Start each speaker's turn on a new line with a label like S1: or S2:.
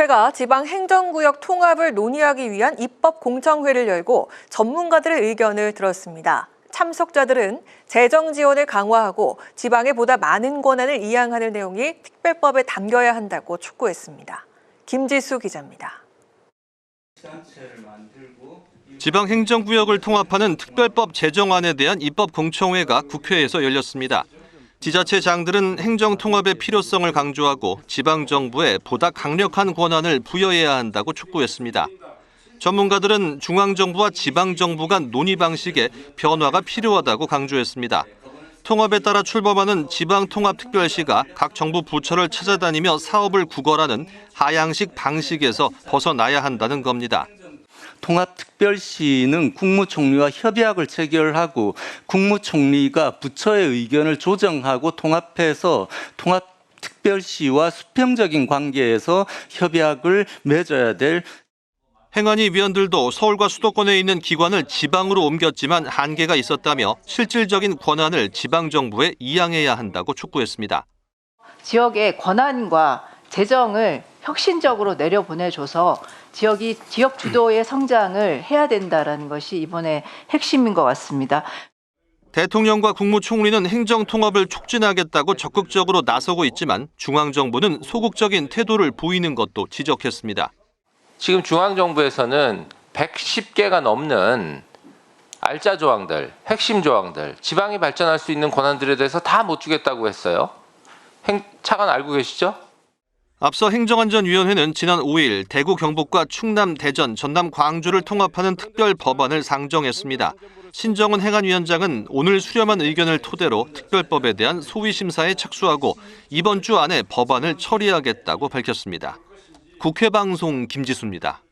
S1: 국회가 지방 행정구역 통합을 논의하기 위한 입법 공청회를 열고 전문가들의 의견을 들었습니다. 참석자들은 재정 지원을 강화하고 지방에 보다 많은 권한을 이양하는 내용이 특별법에 담겨야 한다고 촉구했습니다. 김지수 기자입니다.
S2: 지방 행정구역을 통합하는 특별법 제정안에 대한 입법 공청회가 국회에서 열렸습니다. 지자체 장들은 행정 통합의 필요성을 강조하고 지방 정부에 보다 강력한 권한을 부여해야 한다고 촉구했습니다. 전문가들은 중앙 정부와 지방 정부 간 논의 방식에 변화가 필요하다고 강조했습니다. 통합에 따라 출범하는 지방 통합 특별시가 각 정부 부처를 찾아다니며 사업을 구걸하는 하향식 방식에서 벗어나야 한다는 겁니다.
S3: 통합특별시는 국무총리와 협약을 체결하고 국무총리가 부처의 의견을 조정하고 통합해서 통합 특별시와 수평적인 관계에서 협약을 맺어야 될
S2: 행안위 위원들도 서울과 수도권에 있는 기관을 지방으로 옮겼지만 한계가 있었다며 실질적인 권한을 지방 정부에 이양해야 한다고 촉구했습니다.
S4: 지역의 권한과 재정을 혁신적으로 내려보내줘서 지역이 지역 주도의 성장을 해야 된다라는 것이 이번에 핵심인 것 같습니다.
S2: 대통령과 국무총리는 행정 통합을 촉진하겠다고 적극적으로 나서고 있지만 중앙 정부는 소극적인 태도를 보이는 것도 지적했습니다.
S5: 지금 중앙 정부에서는 110개가 넘는 알짜 조항들, 핵심 조항들, 지방이 발전할 수 있는 권한들에 대해서 다 못 주겠다고 했어요. 행, 차관 알고 계시죠?
S2: 앞서 행정안전위원회는 지난 5일 대구 경북과 충남 대전 전남 광주를 통합하는 특별 법안을 상정했습니다. 신정은 행안위원장은 오늘 수렴한 의견을 토대로 특별법에 대한 소위 심사에 착수하고 이번 주 안에 법안을 처리하겠다고 밝혔습니다. 국회 방송 김지수입니다.